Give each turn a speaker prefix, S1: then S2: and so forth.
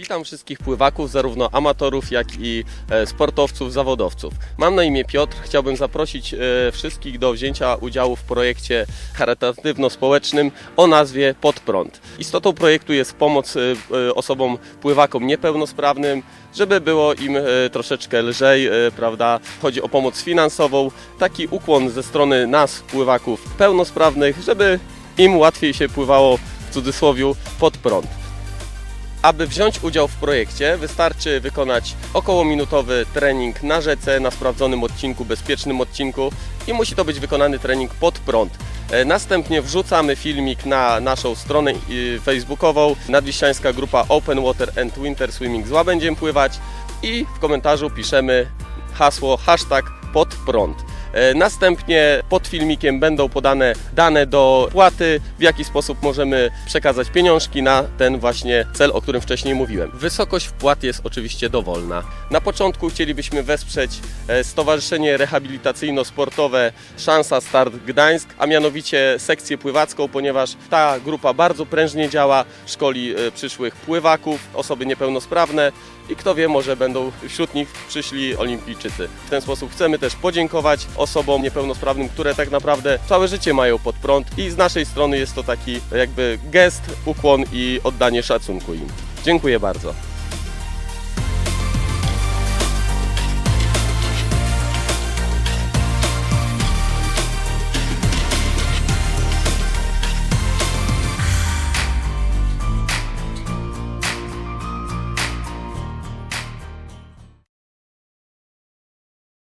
S1: Witam wszystkich pływaków, zarówno amatorów, jak i e, sportowców, zawodowców. Mam na imię Piotr. Chciałbym zaprosić e, wszystkich do wzięcia udziału w projekcie charytatywno-społecznym o nazwie Pod prąd. Istotą projektu jest pomoc e, osobom pływakom niepełnosprawnym, żeby było im troszeczkę lżej, prawda? Chodzi o pomoc finansową, taki ukłon ze strony nas, pływaków pełnosprawnych, żeby im łatwiej się pływało w cudzysłowie pod prąd. Aby wziąć udział w projekcie, wystarczy wykonać około minutowy trening na rzece, na sprawdzonym odcinku, bezpiecznym odcinku i musi to być wykonany trening pod prąd. E, Następnie wrzucamy filmik na naszą stronę y, facebookową Nadwiślańska Grupa Open Water and Winter Swimming z Łabędziem Pływać i w komentarzu piszemy hasło hashtag pod prąd. E, Następnie pod filmikiem będą podane dane do płaty, w jaki sposób możemy przekazać pieniążki na ten właśnie cel, o którym wcześniej mówiłem. Wysokość wpłat jest oczywiście dowolna. Na początku chcielibyśmy wesprzeć e, Stowarzyszenie Rehabilitacyjno-Sportowe Szansa Start Gdańsk, a mianowicie sekcję pływacką, ponieważ ta grupa bardzo prężnie działa, szkoli e, przyszłych pływaków, osoby niepełnosprawne i kto wie, może będą wśród nich przyszli olimpijczycy. W ten sposób chcemy też podziękować osobom niepełnosprawnym, które tak naprawdę całe życie mają pod prąd i z naszej strony jest to taki jakby gest, ukłon i oddanie szacunku im. Dziękuję bardzo.